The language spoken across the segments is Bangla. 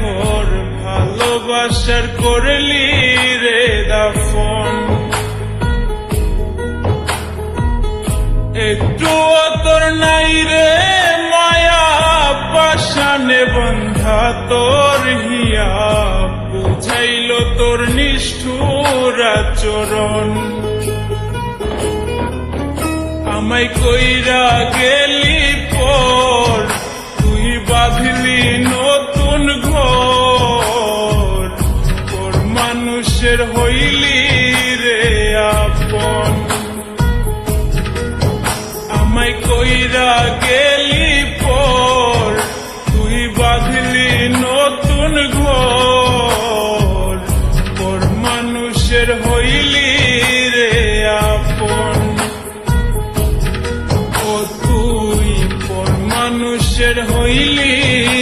ঘর ভালোবাসার করলি রে দাফন। একটু তোর নাই রে মায়া পাশানে বন্ধা তোর হিয়া বুঝাইল তোর নিষ্ঠুর আচরণ। আমায় কইরা গেলি পর বাঁধলি নতুন ঘর। তোর মানুষের হইলি রে আপন। আমায় কইরা গেলি মানুষের হইলি।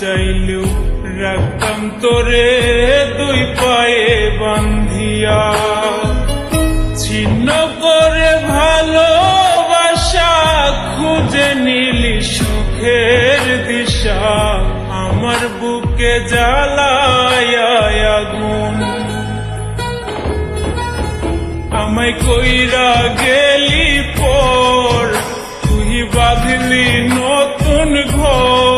চাইলেও রাখতাম তোরে দুই পায়ে বান্ধিয়া। ছিন্ন করে ভালোবাসা খুঁজে নিলি সুখের দিশা। আমার বুকে জ্বালায় আগুন। আমায় কইরা গেলি পর, তুই বাঁধলি নতুন ঘর।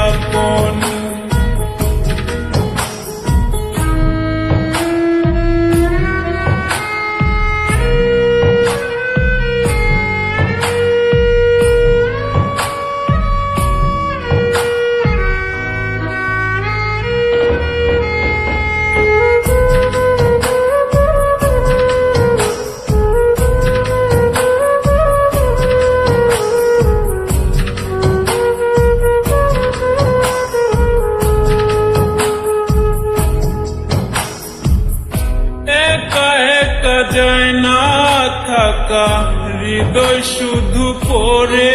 একা যায় না থাকা, হৃদয় শুধু পরে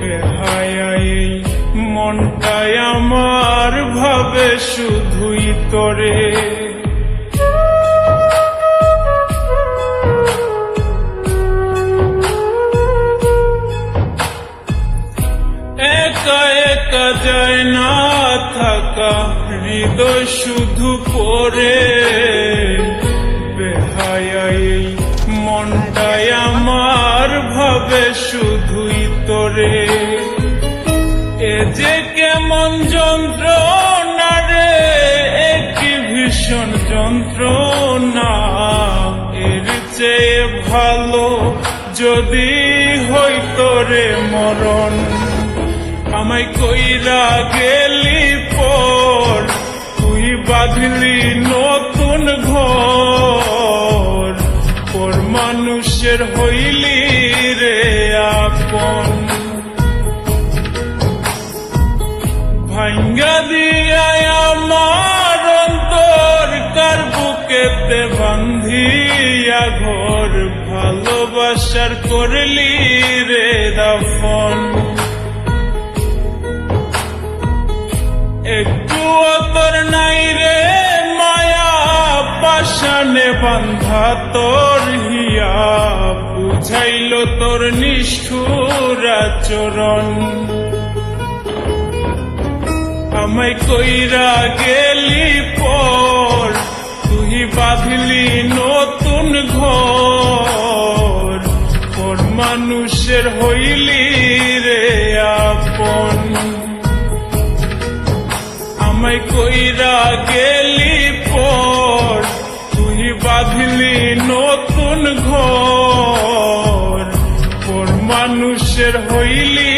বেহায়াই মনটাই আমার ভাবে শুধুই তরে। একা একা যায় না থাকা, হৃদয় শুধু পরে শুধুই তোরে। এ যে কেমন যন্ত্রণা রে একই ভীষণ যন্ত্রণা। এর চেয়ে ভালো যদি হইতো রে মরণ। আমায় কইরা গেলি পর, তুই বাঁধলি নতুন ঘর। পর মানুষের হইলি ভাঙ্গা দিয়া আমার অন্তর কার বুকেতে বান্ধিয়া ঘর ভালোবাসার করলি রে দাফন। একটু তোর নাই রে মায়া পাশানে বান্ধা তোর হিয়া বুঝাই হইল তোর নিষ্ঠুর আচরণ। আমায় কইরা গেলি পর, তুই বাঁধলি নতুন ঘর। পর মানুষের হইলি রে আপন। আমায় কইরা গেলি পর, তুই বাঁধলি নতুন ঘর। পর মানুষের হইলি